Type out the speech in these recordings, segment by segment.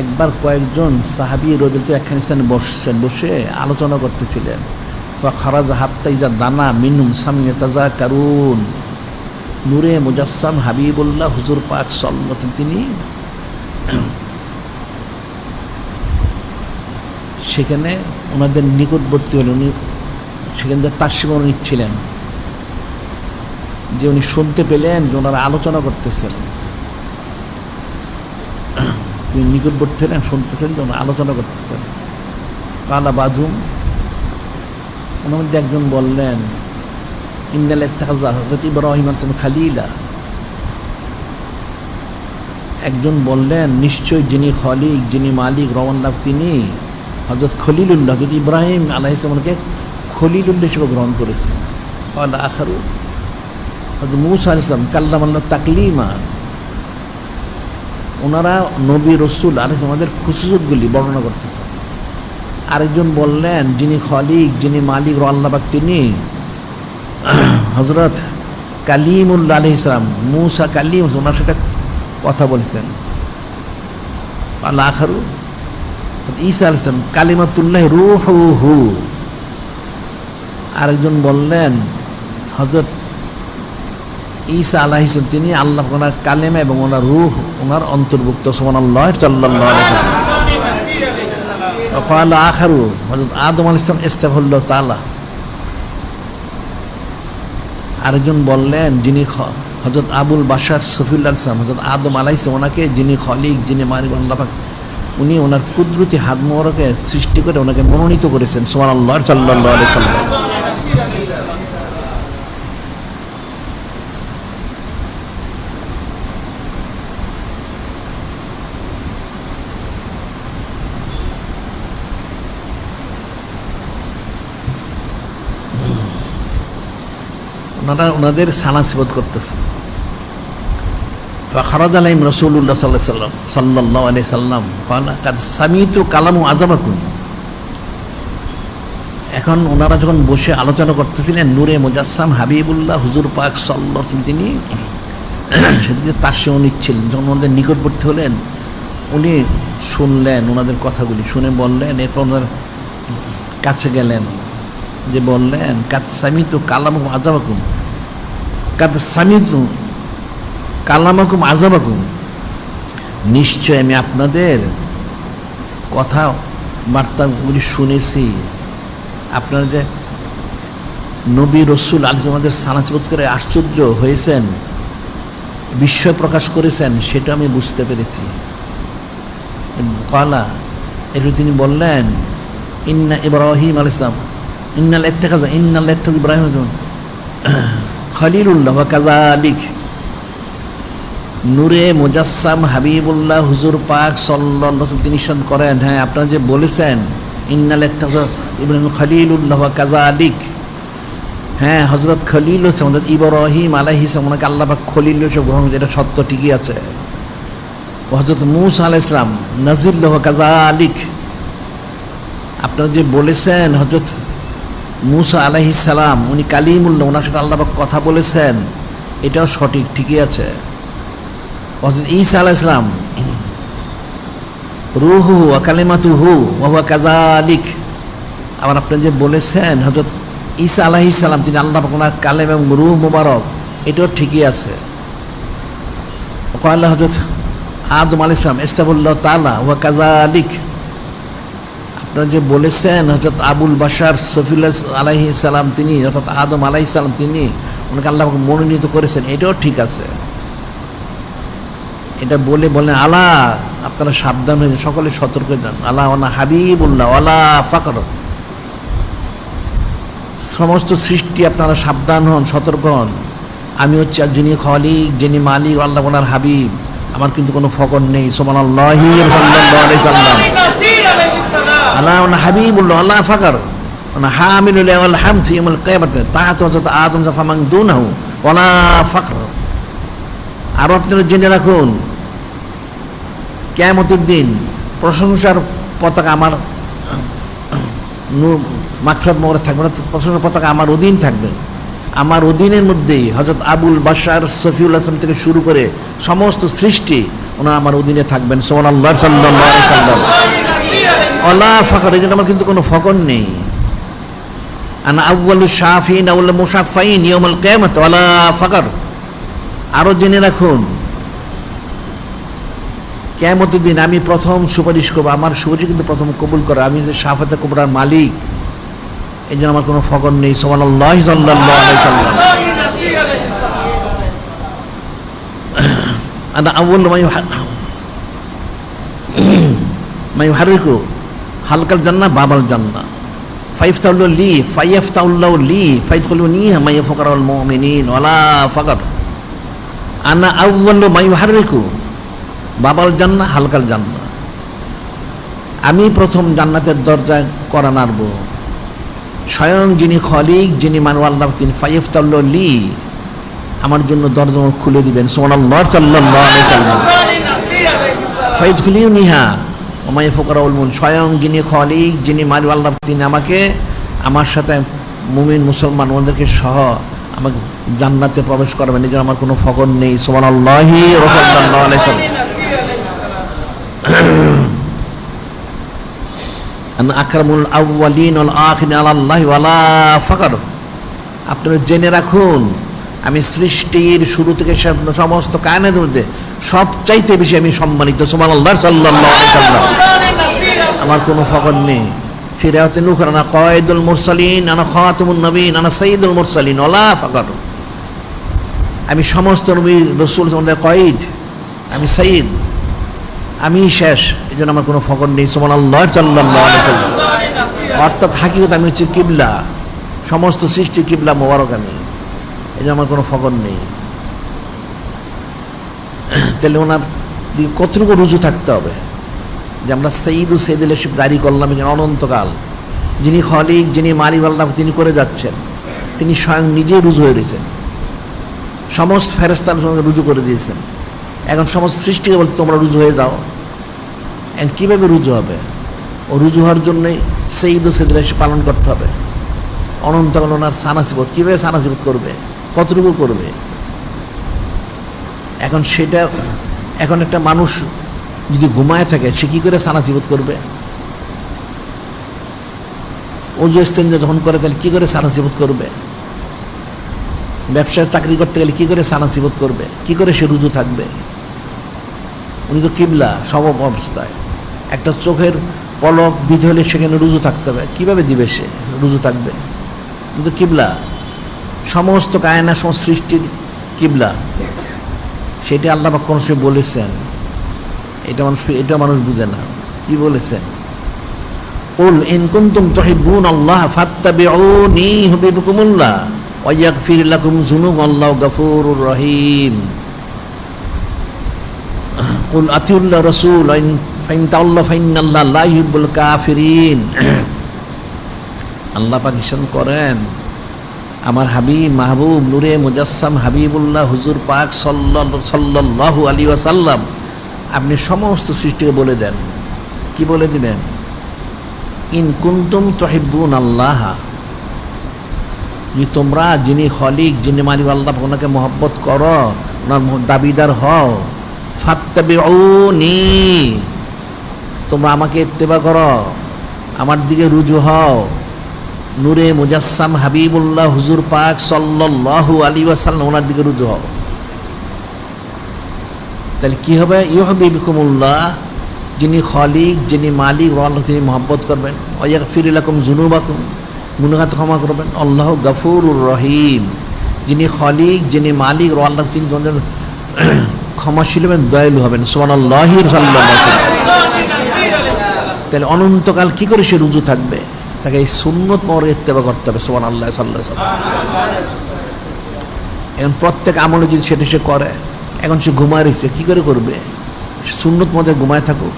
একবার কয়েকজন সাহাবি রোদের একখান স্থানে বসছেন, বসে আলোচনা করতেছিলেন। খারাজ হাত্তাই যা দানা মিনুম সামিয়ে তাজা কারুন নূরে মুজাসসাম হাবিবুল্লাহ হুজুর পাক সাল্লাহ তিনি সেখানে ওনাদের নিকটবর্তী হলেন, উনি সেখান থেকে তার সীমা নিচ্ছিলেন। যে উনি শুনতে পেলেন যে ওনারা আলোচনা করতেছেন তিনি নিকটবর্তী হলেন শুনতেছেন যে ওনারা আলোচনা করতেছেন। কালা বাদুম, ওনার মধ্যে একজন বললেন ইন্দাল তাজা হজরত ইব্রাহিম আসলাম খালিলা। একজন বললেন নিশ্চয় যিনি খলিক, যিনি মালিক রওয়ান্লাভ তিনি হজরত খলিলুল্লাহ হজরত ইব্রাহিম আলাহ ইসলামকে খলিলুল্লাহ হিসেবে গ্রহণ করেছেন। আখারু হজরত মুসা আল ইসলাম কাল্লামাল্লা তাকলিমা। ওনারা নবী রসুল আর আমাদের খুশুসুতগুলি বর্ণনা করতেছেন আরেকজন বললেন, যিনি খলিক, যিনি মালিক রল্লাবাক তিনি হজরত কালিমুল্লা আলহ ইসলাম মুসা কালিম ওনার সাথে কথা বলছেন। আল্লাহ আখারু ঈসা আল ইসলাম কালিমাতুল্লাহ রুহ হু আরেকজন বললেন হজরত ঈসা আল্লাহ ইসলাম তিনি আল্লাহ, ওনার কালেমা এবং ওনার রুহ, ওনার অন্তর্ভুক্ত সমান আল্লাহ সাল্লাহ আখারু হজরত আদম আল ইসলাম ইস্তাফুল্লাহ তালা আরেকজন বললেন, যিনি হজরত আবুল বাসার সফিউল্লাহ ইসলাম হজরত আদম আলাহ ইসলাম ওনাকে যিনি খলিক, যিনি মারিক আল্লাহ উনি ওনার কুদরতি হাত মোহরকে সৃষ্টি করে ওনাকে মনোনীত করেছেন সোমান আল্লাহ সাল্লাহ সাল্লাম ওনারা ওনাদের সানা সিবত করতেছেন ফখরাজ আলাইম রসুল্লাহ সাল্লাহ সাল্লাম সাল্লাহ আলি সাল্লাম কাদ সামিত কালামু আজামাকুন এখন ওনারা যখন বসে আলোচনা করতেছিলেন, নূরে মুজাসসাম হাবিবুল্লাহ হুজুর পাক সাল্লাহ তিনি সেদিকে তার সঙ্গে নিচ্ছিলেন, যখন ওনাদের নিকটবর্তী হলেন, উনি শুনলেন ওনাদের কথাগুলি, শুনে বললেন, এরপর ওনার কাছে গেলেন। যে বললেন, কাদ সামিত কালামু আজামাকুম কাদ সামিত কালামাকুম আজাবাকুম নিশ্চয় আমি আপনাদের কথা বার্তাগুলি শুনেছি। আপনারা যে নবী রসুল আলী আমাদের সানাচিবোধ করে আশ্চর্য হয়েছেন, বিস্ময় প্রকাশ করেছেন, সেটা আমি বুঝতে পেরেছি। কলা একটু তিনি বললেন, ইন্না ইব্রাহিম আল ইসলাম ইন্নাল এত্তেকাজা ইন্নাল এত্তেক ইব্রাহিম খলিলুল্লাহ কাজা আলিক নূরে মুজাসসাম হাবিবুল্লাহ হুজুর পাক সাল্লাহ তিনি সাদ করেন হ্যাঁ আপনারা যে বলেছেন, ইন্নাল ইব্রাহিম খলিলুল্লাহ কাজা আলিক হ্যাঁ হজরত খলিল হচ্ছে আমাদের ইব্রাহিম আলাইহিসাম ওনাকে আল্লাহ পাক খলিল হিসেবে গ্রহণ এটা সত্য ঠিকই আছে। হজরত মুসা আলাহ ইসলাম নাজিল্লাহ কাজা আলিক আপনারা যে বলেছেন হজরত মুসা আলাইহিসালাম উনি কালিমুল্লাহ ওনার সাথে আল্লাহ কথা বলেছেন। এটাও সঠিক, ঠিকই আছে। হজরত ঈসা আলাহ ইসলাম রুহু আকালিমাতু হু ওহুয়া কাজালিক আবার আপনি যে বলেছেন হজরত ঈসা আলাহ ইসালাম তিনি আল্লাহ ওনার কালেম এবং রুহ মুবারক, এটাও ঠিকই আছে। আল্লাহ হজরত আদম আল ইসলাম ইস্তাবুল্লাহ তালা ওয়া কাজালিক যে বলেছেন হজরত আবুল বাসার সফিউল্লাহ আলাহি সালাম তিনি, অর্থাৎ আদম আলাহি সালাম তিনি, ওনাকে আল্লাহ মনোনীত করেছেন, এটাও ঠিক আছে। এটা বলে বলেন, আলা আপনারা সাবধান হয়ে সকলে সতর্ক যান। আল্লাহ আল্লাহ হাবিবুল্লাহ আলা ফাকর সমস্ত সৃষ্টি আপনারা সাবধান হন, সতর্ক হন। আমি হচ্ছে যিনি খলিক, যিনি মালিক, আল্লাহ ওনার হাবিব। আমার কিন্তু কোনো ফকর নেই সোমান আল্লাহি আরও আপনারা জেনে রাখুন কেমতের দিন প্রশংসার পতাকা আমার মাকফরাত মোহরে থাকবে না, প্রশংসার পতাকা আমার অধীন থাকবে। আমার অধীনের মধ্যেই হজরত আবুল বাসার সফিউল আসলাম থেকে শুরু করে সমস্ত সৃষ্টি ওনারা আমার অধীনে থাকবেন। সোমান আল্লাহ সাল্লাম অলা ফাঁকর, এই জন্য আমার কিন্তু কোনো ফকর নেই। আনা আউ্বালু শাহিন আউল্লা মুসাফাইন ইয়মল কেমত অলা ফাঁকর। আরও জেনে রাখুন কেমত দিন আমি প্রথম সুপারিশ করব, আমার সুপারিশ কিন্তু প্রথম কবুল করা। আমি যে সাফাতে কবরার মালিক, এই জন্য আমার কোনো ফকর নেই। সোমান আল্লাহ সাল্লাম। আনা আউ্বাল মাই মাই হারিকু হালকাল জান্না বাবার জান্না ফাইভ তাউল্লো লি ফাইফ তাউল্লাহ লি ফাইদ কলু নি মাই ফকর মমিনিন ওলা ফকর। আনা আউ্ল মাই হারিকু বাবার জান্না হালকাল জান্না আমি প্রথম জান্নাতের দরজা করা নাড়ব। স্বয়ং যিনি খলিক যিনি মানু আল্লাহ তিনি ফাইফ তাউল্লাহ লি আমার জন্য দরজা খুলে দিবেন। সোমান আল্লাহ সাল্লাহ ফাইদ খুলিও নিহা ওমাই ফকরাউল মুন স্বয়ং যিনি খলিক, যিনি মারি আল্লাহ, তিনি আমাকে, আমার সাথে মুমিন, মুসলমান ওদেরকে সহ আমাকে জান্নাতে প্রবেশ করবেন। এই আমার কোনো ফকর নেই। সোমান আল্লাহি আকরামুল আউয়ালিন ওয়াল আখিরিন আলাল্লাহি ওয়ালা ফাকর আপনারা জেনে রাখুন আমি সৃষ্টির শুরু থেকে সমস্ত কায়নের মধ্যে সবচাইতে বেশি আমি সম্মানিত সুমান আল্লাহ সাল্লাম। আমার কোনো ফকর নেই। ফিরাতে নুখর আনা কয়েদুল মুরসালিন, আনা খাতুমুন নবীন, আনা সঈদুল মুরসালিন, ওলা ফকর আমি সমস্ত নবী রসুল কয়েদ, আমি সঈদ আমি শেষ এই জন্য আমার কোনো ফকর নেই সুমান আল্লাহ সাল্লাম। অর্থাৎ হাকিকত আমি হচ্ছে কিবলা। সমস্ত সৃষ্টি কিবলা মোবারক আমি। এই জন্য আমার কোনো ফকর নেই। তাহলে ওনার দিকে কতটুকু রুজু থাকতে হবে? যে আমরা সঈদ ও সৈদুল শিব দাঁড়ি করলাম এখানে অনন্তকাল। যিনি খলিক, যিনি মালিক তিনি করে যাচ্ছেন। তিনি স্বয়ং নিজেই রুজু হয়ে রয়েছেন সমস্ত ফেরস্তার সঙ্গে রুজু করে দিয়েছেন। এখন সমস্ত সৃষ্টিকে বলতে তোমরা রুজু হয়ে যাও। এখন কীভাবে রুজু হবে? ও রুজু হওয়ার জন্যই সঈদ ও সৈদুল শিব পালন করতে হবে। অনন্তকাল ওনার সানাসিবত, কীভাবে সানাসিবত করবে? কতটুকু করবে? এখন সেটা, এখন একটা মানুষ যদি ঘুমায় থাকে, সে কী করে সানা সানাসিবত করবে? অজু স্তেঞ্জা যখন করে, তাহলে কী করে সানাসিবত করবে? ব্যবসায় চাকরি করতে গেলে কী করে সানাসিবত করবে? কী করে সে রুজু থাকবে? উনি তো কিবলা সব অবস্থায়। একটা চোখের পলক দিতে হলে সেখানে রুজু থাকতে হবে। কীভাবে দিবে সে? রুজু থাকবে। কিন্তু কিবলা। সমস্ত কায়না সমস্ত সৃষ্টির কিবলা সেটা আল্লাহ পাক কোনো সময় বলেছেন এটা মানুষ এটা মানুষ বুঝে না কি বলেছেন قل إن كنتم تحبون الله فاتبعوني يحببكم الله ويغفر لكم ذنوب الله غفور رحيم قل أطيعوا الله رسول فإن تولوا فإن الله لا يحب الكافرين আল্লাহ পাক ইরশাদ করেন আমার হাবিব, মাহবুব, নূরে মুজাসসাম, হাবিবুল্লাহ, হুজুর পাক সাল্লাল্লাহু আলী ওয়াসাল্লাম, আপনি সমস্ত সৃষ্টিকে বলে দেন। কি বলে দিবেন? ইন কুন্তুম তহিব্বুন আল্লাহ, যে তোমরা যিনি খলিক, যিনি মালিক, আল্লাহ ওনাকে মহব্বত করো, ওনার দাবিদার হও, ফাত্তাবিউনি, তোমরা আমাকে ইত্তেবা করো, আমার দিকে রুজু হও। নূরে মুজাসসাম হাবিবুল্লাহ হুজুর পাক সাল্লাল্লাহু আলী ওয়াসাল্লাম, ওনার দিকে রুজু হও। তাহলে কি হবে? ইউহবিবকুমুল্লাহ, যিনি খলিক, যিনি মালিক আল্লাহ, তিনি মহব্বত করবেন। ওয়াক ফিরিলাকুম জুনুবাকুম গুনহাত ক্ষমা করবেন। আল্লাহ গফুরুর রহিম, যিনি খলিক, যিনি মালিক আল্লাহ, তিনি তোমাদের ক্ষমাশীল হবেন, দয়ালু হবেন। সোমান আল্লাহির তাহলে অনন্তকাল কি করে সে রুজু থাকবে? তাকে এই সুন্নত মর ইত্তেবা করতে হবে সোমান আল্লাহ সাল্লাহ এখন প্রত্যেক আমলে যদি সেটা সে করে, এখন সে ঘুমায় রয়েছে, কী করে করবে? সুন্নত মধ্যে ঘুমায় থাকুক।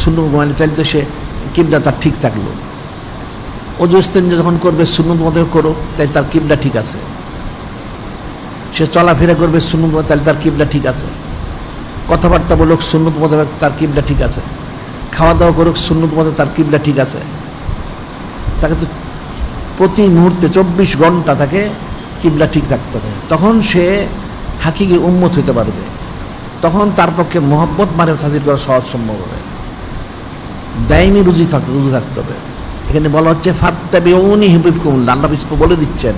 সুন্নত ঘুমালে তাহলে তো সে কিবলা তার ঠিক থাকল। অজু ইস্তেঞ্জা যখন করবে, সুন্নত মধ্যে করো তাই তার কিবলা ঠিক আছে। সে চলাফেরা করবে, সুন্নত মধ্যে তাহলে তার কিবলা ঠিক আছে। কথাবার্তা বলুক, সুন্নত মধ্যে তার কিবলা ঠিক আছে। খাওয়া দাওয়া করুক, সুন্নত মধ্যে তার কিবলা ঠিক আছে। তাকে তো প্রতি মুহূর্তে চব্বিশ ঘণ্টা তাকে কিবলা ঠিক থাকতে হবে। তখন সে হাকিকে উন্মত হতে পারবে। তখন তার পক্ষে মোহব্বত মানে হাজির করা সহজ সম্ভব হবে। দায়মি রুজি থাক রুজু থাকতে হবে। এখানে বলা হচ্ছে ফাত্তাবি উনি হিবিব কুমুল্লা আল্লাহ বিস্প বলে দিচ্ছেন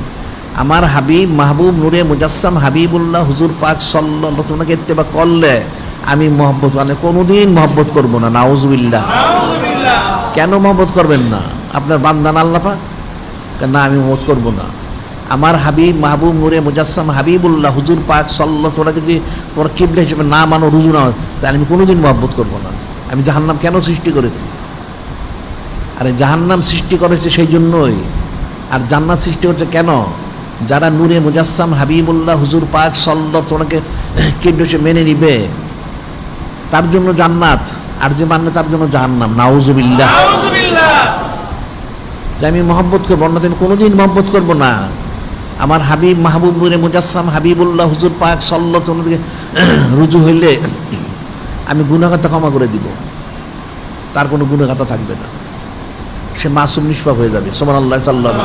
আমার হাবিব মাহবুব নুরে মুজাসসাম হাবিবুল্লাহ হুজুর পাক সাল্লাহ তোমাকে ইত্তেবা করলে আমি মহব্বত মানে কোনোদিন মহব্বত করব না নাউজুবিল্লাহ। কেন মহব্বত করবেন না? আপনার বান্দান আল্লাহ পাক? না, আমি মত করব না। আমার হাবিব মাহবুব নূরে মুজাসসাম হাবিবুল্লাহ হুজুর পাক সাল্লাহ তোমরা যদি তোমরা কিবলা হিসেবে না মানো, রুজু না তাহলে আমি কোনোদিন মহব্বত করব না। আমি জাহান্নাম কেন সৃষ্টি করেছি? আরে জাহান্নাম সৃষ্টি করেছে সেই জন্যই। আর জান্নাত সৃষ্টি করেছে কেন? যারা নূরে মুজাসসাম হাবিবুল্লাহ হুজুর পাক সল্লভ তোমাকে কেন্দ্র হিসেবে মেনে নিবে, তার জন্য জান্নাত। আর যে মানবে তার জন্য জাহান্নাম। নাউজুবিল্লাহ। যে আমি মহব্বত করব, অন্যদিন কোনোদিন মহব্বত করব না। আমার হাবিব মাহবুব নুরে মুজাসসাম, হাবিবুল্লাহ হুজুর পাক সল্লত অন্যদিকে রুজু হইলে আমি গুণাগাতা ক্ষমা করে দিব। তার কোনো গুণাগাতা থাকবে না। সে মাসুম নিষ্পাপ হয়ে যাবে। সোমান আল্লাহ সাল্লাহ